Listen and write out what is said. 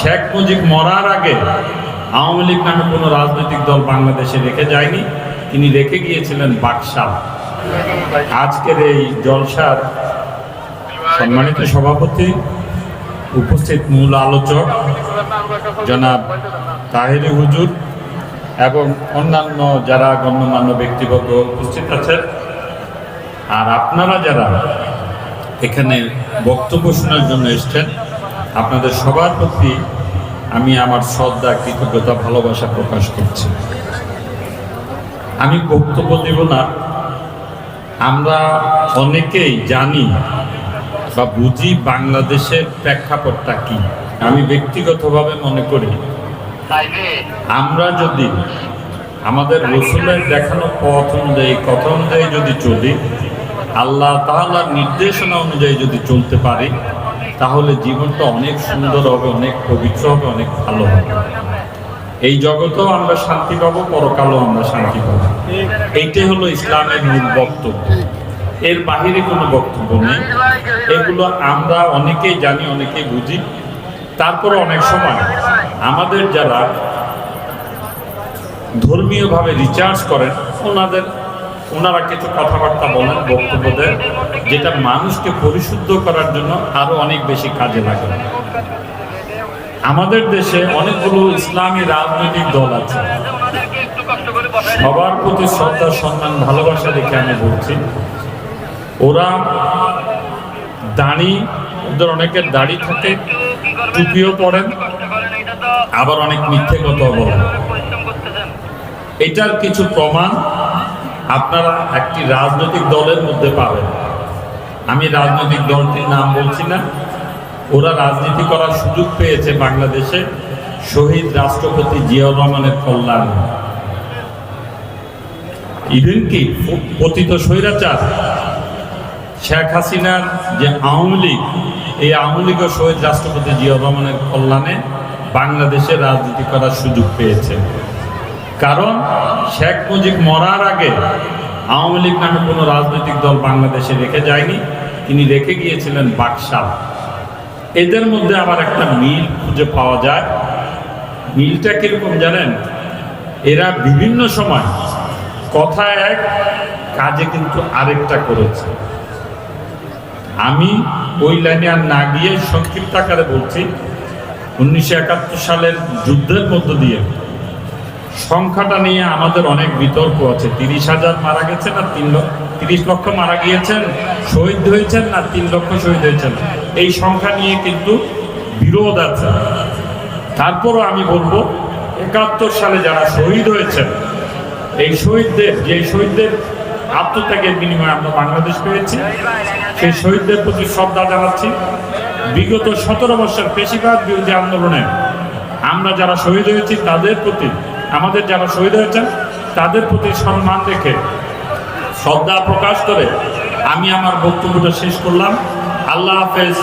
শেখ মুজিব মরার আগে আওয়ামী লীগ নামে কোনো রাজনৈতিক দল বাংলাদেশে রেখে যায়নি। তিনি রেখে গিয়েছিলেন বাকশাল। আজকের এই জলসার সম্মানিত সভাপতি, উপস্থিত মূল আলোচক, জনাব তাহেরি হুজুর এবং অন্যান্য যারা গণ্যমান্য ব্যক্তিবর্গ উপস্থিত আছেন, আর আপনারা যারা এখানে বক্তব্য শোনার জন্য এসছেন আপনাদের সবার প্রতি আমি আমার শ্রদ্ধা, কৃতজ্ঞতা, ভালোবাসা প্রকাশ করছি। আমি বক্তব্য দেব না। আমরা অনেকেই জানি বা বুঝি বাংলাদেশের প্রেক্ষাপটটা কি। আমি ব্যক্তিগতভাবে মনে করি, আমরা যদি আমাদের রসুলের দেখানো পথ অনুযায়ী, কথা অনুযায়ী যদি চলি, আল্লাহ তাআলার নির্দেশনা অনুযায়ী যদি চলতে পারি তাহলে জীবনটা অনেক সুন্দর হবে, অনেক পবিত্র হবে, অনেক ভালো হবে। এই জগতেও আমরা শান্তি পাবো, পরকালেও আমরা শান্তি পাবো। এইটাই হলো ইসলামের মূল বক্তব্য। এর বাহিরে কোনো বক্তব্য নেই। এগুলো আমরা অনেকেই জানি, অনেকেই বুঝি। তারপরে অনেক সময় আমাদের যারা ধর্মীয়ভাবে রিচার্জ করেন, ওনাদের ওনারা কিছু কথাবার্তা বলেন, বক্তব্য দেন, যেটা মানুষকে পরিশুদ্ধ করার জন্য আরও অনেক বেশি কাজে লাগে। আমাদের দেশে অনেকগুলো ইসলামী রাজনৈতিক দল আছে। সবার প্রতি শ্রদ্ধা, সম্মান, ভালোবাসা দেখে আমি বলছি। ওরা দাড়ি, ওদের অনেকের দাড়ি থাকে, টুপিও পড়েন আবার অনেক মিথ্যে কথা বলেন। এটার কিছু প্রমাণ আপনারা একটি রাজনৈতিক দলের মধ্যে পাবেন। আমি রাজনৈতিক দলটির নাম বলছি না। ওরা রাজনীতি করার সুযোগ পেয়েছে বাংলাদেশে। শহীদ রাষ্ট্রপতি জিয়াউর রহমানের কল্যাণ। ইভেন কি? পতিত স্বৈরাচার। শেখ হাসিনার যে আওয়ামী লীগ, এই আওয়ামী লীগ ও শহীদ রাষ্ট্রপতি জিয়াউর রহমানের কল্যাণে বাংলাদেশে রাজনীতি করার সুযোগ পেয়েছে। কারণ শেখ মুজিব মরার আগে আওয়ামী লীগ নামে কোনো রাজনৈতিক দল বাংলাদেশে রেখে যায়নি। তিনি রেখে গিয়েছিলেন বাকশাল। এদের মধ্যে আবার একটা মিল খুঁজে পাওয়া যায়। মিলটা কীরকম জানেন? এরা বিভিন্ন সময় কথা এক, কাজে কিন্তু আরেকটা করেছে। আমি ওই লাইনে আর না গিয়ে সংক্ষিপ্ত আকারে বলছি, উনিশশো একাত্তর সালের যুদ্ধের মধ্য দিয়ে সংখ্যাটা নিয়ে আমাদের অনেক বিতর্ক আছে। তিরিশ হাজার মারা গেছে না তিন লক্ষ তিরিশ লক্ষ মারা গিয়েছেন, শহীদ হয়েছেন না তিন লক্ষ শহীদ হয়েছেন। এই সংখ্যা নিয়ে কিন্তু বিরোধ আছে। তারপরও আমি বলব, একাত্তর সালে যারা শহীদ হয়েছেন, এই শহীদদের যে শহীদদের আত্মত্যাগের বিনিময়ে আমরা বাংলাদেশ পেয়েছি, সেই শহীদদের প্রতি শ্রদ্ধা জানাচ্ছি। বিগত সতেরো বছর পেশিবাদ বিরোধী আন্দোলনে আমরা যারা শহীদ হয়েছি, তাদের প্রতি আমাদের যারা শহীদ হয়েছেন, তাদের প্রতি সম্মান রেখে শ্রদ্ধা প্রকাশ করে আমি আমার বক্তব্যটা শেষ করলাম। আল্লাহ হাফেজ।